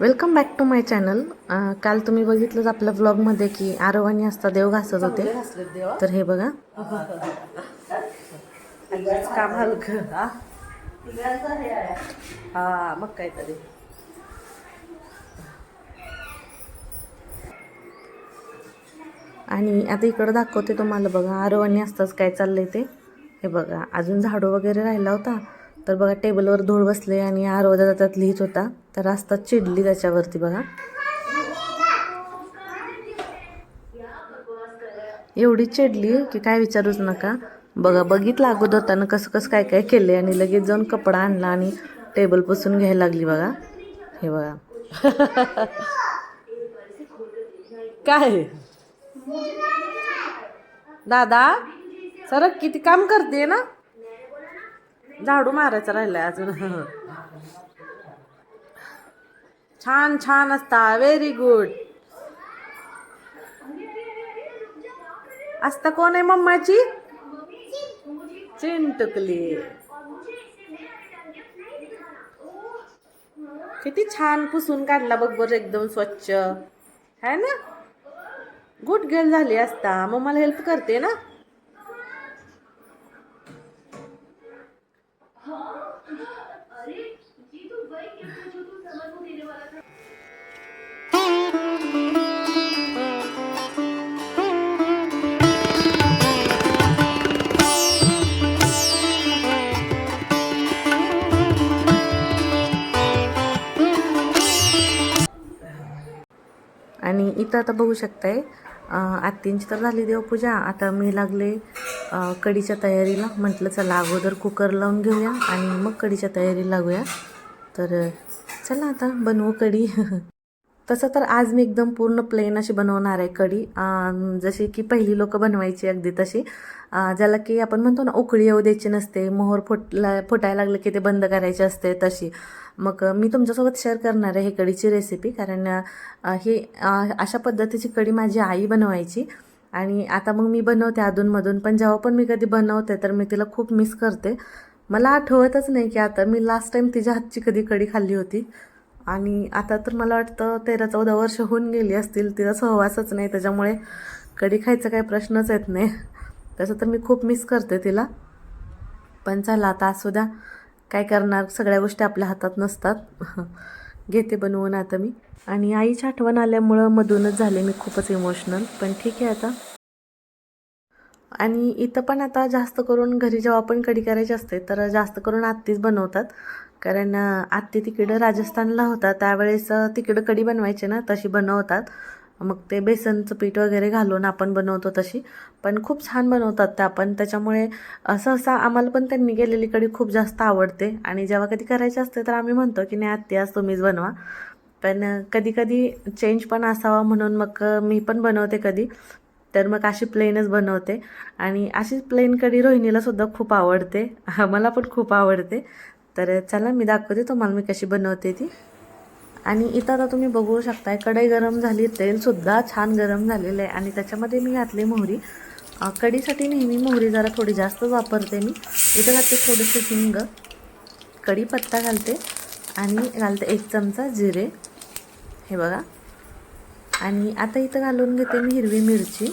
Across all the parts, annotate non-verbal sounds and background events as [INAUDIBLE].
Welcome back to my channel काल तुम्ही बघितलंच आपल्या व्लॉगमध्ये की आरोवानी असता देव घासत होते. तर हे बघा. काम हा? मग काहीतरी. आणि आता इकडं दाखवते तुम्हाला बघा आरोवानी असताच काय चाललंय ते. हे बघा अजून झाडू वगैरे राहिला होता तर बघा टेबलवर धूळ बसले आणि आरो त्यात लिहित होता. तर असतात चिडली त्याच्यावरती बघा. एवढी चिडली की काय विचारूच नका. बघा बघितलं अगोदर त्यानं कसं कसं काय काय केले आणि लगेच जाऊन कपडा आणला आणि टेबल पुसून घ्यायला लागली बघा. हे बघा. [LAUGHS] काय? दादा सरक किती काम करते ना? झाडू मारायचं राहिलं अजून. [LAUGHS] छान छान असता. व्हेरी गुड असता कोण आहे मम्माची? चिंटकली. किती छान पुसून काढला बघ बरं एकदम स्वच्छ. है ना? गुड गर्ल झाली असता. मम्माला मला हेल्प करते ना? इथं आता बघू शकताय. आत्तींची तर झाली देवपूजा. आता मी लागले कढीच्या तयारीला. म्हटलं चला अगोदर कुकर लावून घेऊया आणि मग कढीच्या तयारीला लागूया. तर चला आता बनवू कढी. [LAUGHS] तसं तर आज मी एकदम पूर्ण प्लेन अशी बनवणार आहे कढी. जशी की पहिली लोक बनवायची अगदी तशी. ज्याला की आपण म्हणतो ना उकळी येऊ द्यायची नसते. मोहर फुटला फुटायला लागलं की ते बंद करायचे असते तशी. मग मी तुमच्यासोबत शेअर करणार आहे हे कढीची रेसिपी कारण हे ही अशा पद्धतीची कढी माझी आई बनवायची. आणि आता मग मी बनवते अधूनमधून पण जेव्हा पण मी कधी बनवते तर मी तिला खूप मिस करते. मला आठवतच नाही की आता मी लास्ट टाईम तिच्या हातची कधी कढी खाल्ली होती. आणि आता तर मला वाटतं तेरा चौदा वर्ष होऊन गेली असतील तिचा सहवासच नाही त्याच्यामुळे कढी खायचा काही प्रश्नच येत नाही. तसं तर मी खूप मिस करते तिला. पण चला आता असू द्या. काय करणार? सगळ्या गोष्टी आपल्या हातात नसतात. [LAUGHS] घेते बनवून आता मी. आणि आईची आठवण आल्यामुळं मधूनच झाले मी खूपच इमोशनल पण ठीक आहे आता. आणि इथं पण आता जास्त करून घरी जेव्हा पण कढी करायची असते तर जास्त करून आत्तीच बनवतात. कारण आत्ती तिकडं राजस्थानला होता त्यावेळेस तिकडं कढी बनवायची ना तशी बनवतात. मग ते बेसनचं पीठ वगैरे घालून आपण बनवतो तशी. पण खूप छान बनवतात त्या पण त्याच्यामुळे असं असं आम्हाला पण त्यांनी केलेली कढी खूप जास्त आवडते. आणि जेव्हा कधी करायची असते तर आम्ही म्हणतो की नाही आत्ती आज तुम्हीच बनवा. पण कधी कधी चेंज पण असावा म्हणून मग मी पण बनवते कधी. तर मग अशी प्लेनच बनवते. आणि अशीच प्लेन कढी रोहिणीला सुद्धा खूप आवडते. [LAUGHS] मला पण खूप आवडते. तर चला मी दाखवते तुम्हाला मी कशी बनवते ती. आणि इथं आता तुम्ही बघू शकताय कढई गरम झाली तेलसुद्धा छान गरम झालेलं आहे. आणि त्याच्यामध्ये मी घातली मोहरी. कढीसाठी नेहमी मोहरी जरा थोडी जास्तच वापरते मी. इथं घालते थोडंसं हिंग कढीपत्ता घालते आणि घालते एक चमचा जिरे. हे बघा. आणि आता इथं घालून घेते मी हिरवी मिरची.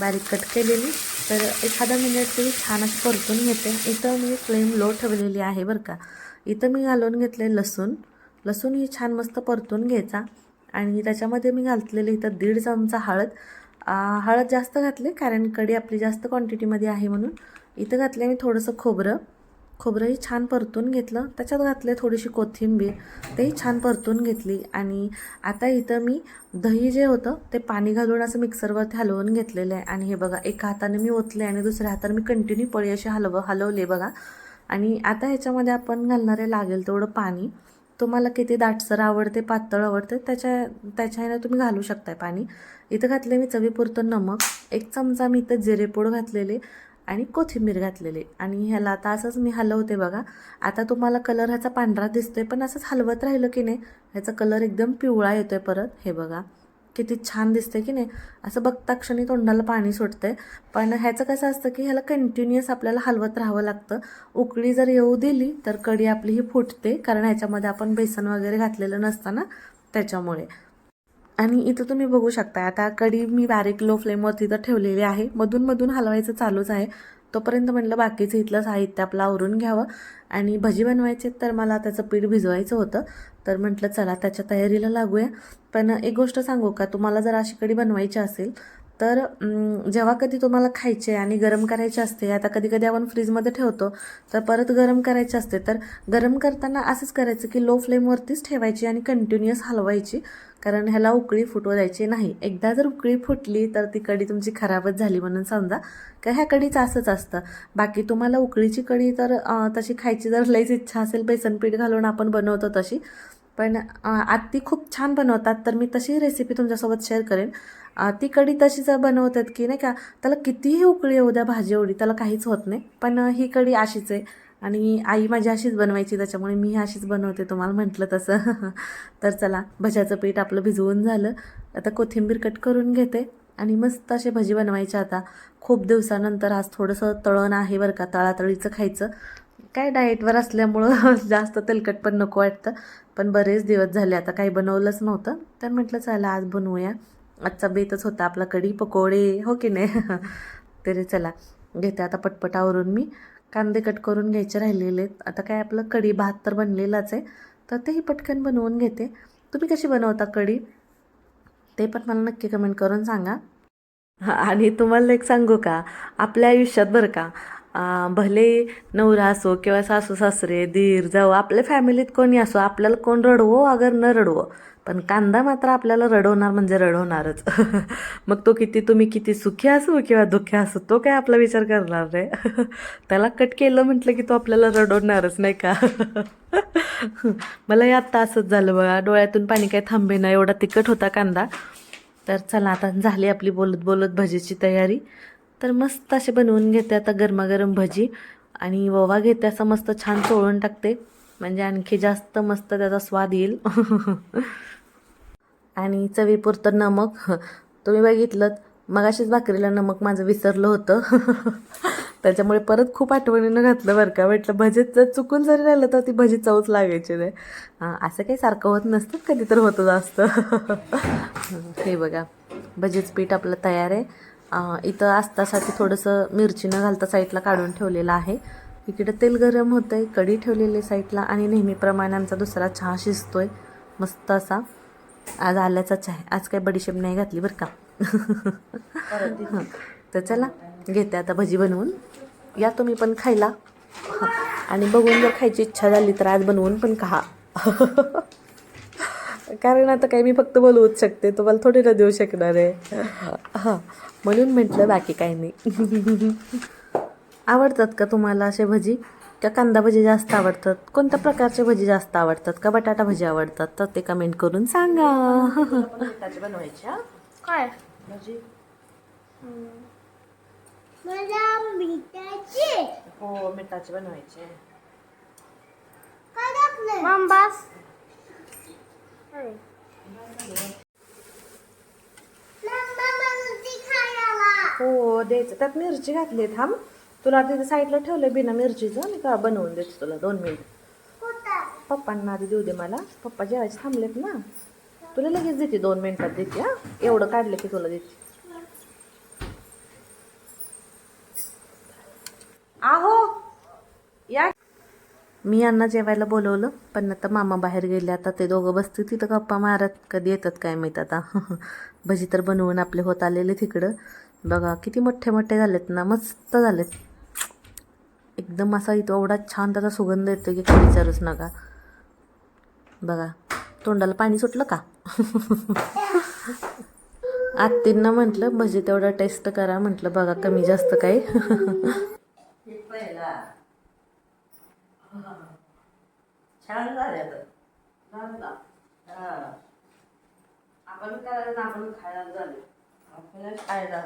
बारीक कट केलेली. तर एखादा मिनिट तरी छान अशी परतून घेते. इथं मी फ्लेम लो ठेवलेली आहे बरं का. इथं मी घालून घेतले लसूण. लसूण ही छान मस्त परतून घ्यायचा. आणि त्याच्यामध्ये मी घातलेली इथं दीड चमचा हळद. हळद जास्त घातली कारण कढी आपली जास्त क्वांटिटीमध्ये आहे म्हणून. इथं घातले मी थोडंसं खोबरं. खोबरंही छान परतून घेतलं. त्याच्यात घातले थोडीशी कोथिंबीर. तेही छान परतून घेतली. आणि आता इथं मी दही जे होतं ते पाणी घालून असं मिक्सरवरती हलवून घेतलेलं आहे. आणि हे बघा एका हाताने मी ओतले आणि दुसऱ्या हाताने मी कंटिन्यू पळी अशी हलव हलवले बघा. आणि आता ह्याच्यामध्ये आपण घालणारे लागेल तेवढं पाणी. तुम्हाला किती दाटसर आवडते पातळ आवडते त्याच्या त्याच्या ह्यानं तुम्ही घालू शकताय पाणी. इथं घातले मी चवीपुरतं नमक एक चमचा मी इथं जिरेपूड घातलेले आणि कोथिंबीर घातलेली. आणि ह्याला आता असंच मी हलवते बघा. आता तुम्हाला कलर ह्याचा पांढरा दिसतोय पण असंच हलवत राहिलं की नाही ह्याचा कलर एकदम पिवळा येतोय परत. हे बघा. किती छान दिसते की नाही? असं बघता क्षणी तोंडाला पाणी सुटतंय. पण ह्याचं कसं असतं की ह्याला कंटिन्युअस आपल्याला हलवत राहावं लागतं. उकळी जर येऊ दिली तर कढी आपली ही फुटते. कारण ह्याच्यामध्ये आपण बेसन वगैरे घातलेलं नसताना त्याच्यामुळे. आणि इथं तुम्ही बघू शकता आता कढी मी बारीक लो फ्लेमवरती तर ठेवलेली आहे. मधून मधून हलवायचं चालूच आहे. तोपर्यंत म्हटलं बाकीचं इथलं साहित्य आपलं आवरून घ्यावं. आणि भजी बनवायचे तर मला त्याचं पीठ भिजवायचं होतं. तर म्हटलं चला त्याच्या तयारीला लागूया. पण एक गोष्ट सांगू का? तुम्हाला जर अशी कडी बनवायची असेल तर जेव्हा कधी तुम्हाला खायचे आणि गरम करायचे असते आता कधी कधी आपण फ्रीजमध्ये ठेवतो तर परत गरम करायचे असते. तर गरम करताना असंच करायचं की लो फ्लेमवरतीच ठेवायची आणि कंटिन्युअस हलवायची. कारण ह्याला उकळी फुटू द्यायची नाही. एकदा जर उकळी फुटली तर ती कढी तुमची खराबच झाली म्हणून समजा. का ह्या कढीचं असंच असतं. बाकी तुम्हाला उकळीची कढी तर तशी खायची जर लईच इच्छा असेल बेसनपीठ घालून आपण बनवतो तशी. पण आत्ती खूप छान बनवतात तर मी तशी रेसिपी तुमच्यासोबत शेअर करेन. ती कढी तशीच बनवतात की नाही का त्याला कितीही उकळी येऊ द्या भाजी एवढी त्याला काहीच होत नाही. पण ही कढी अशीच आहे. आणि आई माझी अशीच बनवायची त्याच्यामुळे मी अशीच बनवते तुम्हाला म्हटलं तसं. [LAUGHS] तर चला भज्याचं पीठ आपलं भिजवून झालं. आता कोथिंबीर कट करून घेते आणि मस्त असे भजी बनवायचे आता. खूप दिवसानंतर आज थोडंसं तळण आहे बरं का तळातळीचं खायचं. काय डाएटवर असल्यामुळं [LAUGHS] जास्त तेलकट पण नको वाटतं. पण बरेच दिवस झाले आता काही बनवलंच नव्हतं. तर म्हटलं चला आज बनवूया. आजचा बेतच होता आपला कढी पकोडे हो की नाही? [LAUGHS] तरी चला घेते आता पटपटावरून मी. कांदे कट करून घ्यायचे राहिलेले आहेत. आता काय आपलं कढी भात तर बनलेलाच आहे. तर तेही पटकन बनवून घेते. तुम्ही कशी बनवता कढी? ते पण मला नक्की कमेंट करून सांगा. आणि तुम्हाला एक सांगू का? आपल्या आयुष्यात बरं का भले नवरा असो किंवा सासू सासरे दीर जाऊ आपल्या फॅमिलीत कोणी असो आपल्याला कोण रडवो अगर न रडवो. पण कांदा मात्र आपल्याला रडवणार म्हणजे रडवणारच. [LAUGHS] मग तो किती तुम्ही किती सुखी असो किंवा दुःखी असो तो काय आपला विचार करणार नाही [LAUGHS] त्याला कट केलं म्हटलं की तो आपल्याला रडवणारच नाही का? [LAUGHS] मला आत्ता असंच झालं बघा. डोळ्यातून पाणी काय थांबे ना एवढा तिखट होता कांदा. तर चला आता झाली आपली बोलत बोलत भजीची तयारी. तर मस्त असे बनवून घेते आता गरमागरम भजी. आणि ववा घेते असं मस्त छान चोळून टाकते. म्हणजे आणखी जास्त मस्त त्याचा स्वाद येईल. आणि चवीपुरतं नमक. तुम्ही बघितलं मग अशीच भाकरीला नमक माझं विसरलं होतं. [LAUGHS] त्याच्यामुळे परत खूप आठवणीनं घातलं बरं का. म्हटलं भजीत जर चुकून जरी राहिलं तर ती भजी चवच लागायची नाही असं काही सारखं होत नसतं कधी तर होतं जास्त. [LAUGHS] हे बघा भजीच पीठ आपलं तयार आहे. इथं आस्तासाठी थोडंसं मिरची न घालता साईडला काढून ठेवलेलं आहे. इकडे तेल गरम होतं आहे कढी ठेवलेली साईडला आणि नेहमीप्रमाणे आमचा दुसरा चहा आहे मस्त असा. आज आल्याचाच आहे. आज काय बडीशेप नाही घातली बरं का. [LAUGHS] तर चला घेते आता भजी बनवून. या तुम्ही पण खायला. आणि बघून जर खायची इच्छा झाली तर आज बनवून पण खा. [LAUGHS] कारण आता काही मी फक्त बोलवूच शकते. तुम्हाला थोडी ना देऊ शकणार आहे. हां. म्हणून म्हटलं बाकी काही नाही. [LAUGHS] आवडतात का तुम्हाला असे भजी? का कांदा भजी जास्त आवडतात? कोणत्या प्रकारचे भजी जास्त आवडतात? का बटाटा भजी आवडतात? तर ते कमेंट करून सांगा. बनवायच्या काय? भजी? मला मिठाची. हो मिठाचे बनवायचे. हो द्यायचं. त्यात मिरची घातली थांब तुला तिथे साईडला ठेवलं बिना मिरचीचं मी का बनवून देते तुला दोन मिनिट? पप्पांना आधी देऊ दे मला. पप्पा जेवायचे थांबलेत ना. तुला लगेच देते दोन मिनिटात देते हा? एवढं काढलं की तुला देते. आहो! या. मी यांना जेवायला बोलवलं पण आता मामा बाहेर गेले आता ते दोघं बसतील तिथं गप्पा मारत. कधी येतात काय माहीत आता? [LAUGHS] भजी तर बनवून आपले होत आलेले तिकडं. बघा किती मोठे मोठे झालेत ना मस्त झालेत. एकदम असा इथं एवढा छान त्याचा सुगंध येतो की काही विचारूच नका. बघा तोंडाला पाणी सुटलं का? [LAUGHS] आत्तींना म्हटलं भजी तेवढं टेस्ट करा. म्हटलं बघा कमी जास्त काही. छान आपण करायला आपण खायला आपल्याला खायला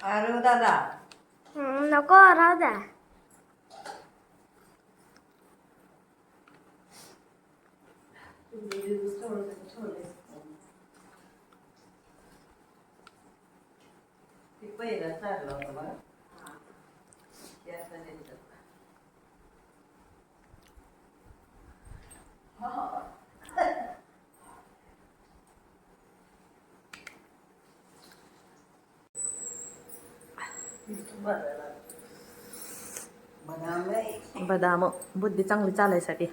अरे दादा. नको राहू द्या पहिला चालला होता बघा याचा नाही तर. बदाम. बुद्धी चांगली चालायसाठी.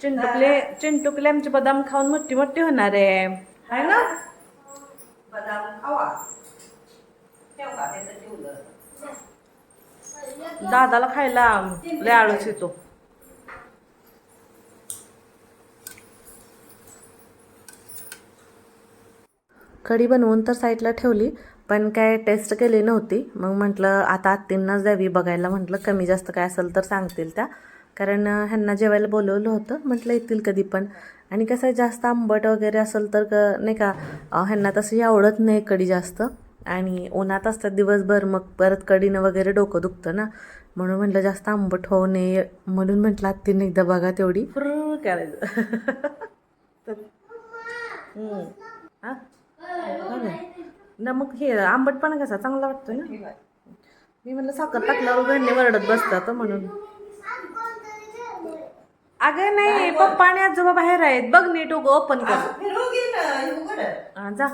चिंटुकले चिंटुकले आमचे बदाम खाऊन मोठी मोठी होणार आहे. आहे ना? दादाला खायला. लय आळस येतो. कढी बनवून तर साईडला ठेवली पण काय टेस्ट केली नव्हती. मग म्हटलं आता आत्तींनाच द्यावी बघायला म्हटलं कमी जास्त काय असेल तर सांगतील त्या. कारण ह्यांना जेवायला बोलवलं होतं म्हटलं येतील कधी पण. आणि कसं आहे, जास्त आंबट वगैरे असेल तर क नाही का ह्यांना तसंही आवडत नाही कढी जास्त. आणि उन्हात असतात दिवसभर मग परत कढीनं वगैरे डोकं दुखतं ना. म्हणून म्हटलं जास्त आंबट होऊ नये. म्हणून म्हटलं आत्तीने एकदा बघा तेवढी. करायचं. [LAUGHS] हा? हो ना. मग हे आंबटपणा कसा? चांगला वाटतोय ना? मी म्हणलं साखर टाकल्यावर गण्य वरडत बसतात म्हणून. अगं नाही पप्पा आणि आजोबा बाहेर आहेत. बघ नीट उगं ओपन कर. हा, जा.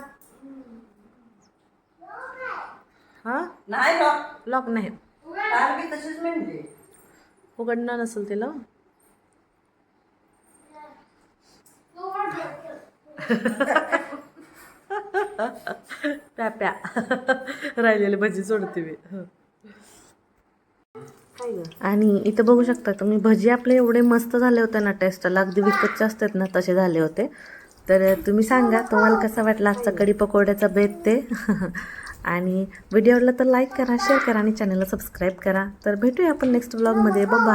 हा? नाही लॉक नाही. उघडणार नसेल तिला? [LAUGHS] प्या प्या. राहिलेली भजी सोडते मी. आणि इथं बघू शकता तुम्ही भजी आपले एवढे मस्त झाले होते ना टेस्टला अगदी विकतचे असतात ना तसे झाले होते. तर तुम्ही सांगा तुम्हाला कसा वाटला आजचा कढी पकोड्याचा बेत ते? आणि व्हिडिओला तर लाईक करा शेअर करा आणि चॅनलला सबस्क्राईब करा. तर भेटूया आपण नेक्स्ट ब्लॉगमध्ये बाबा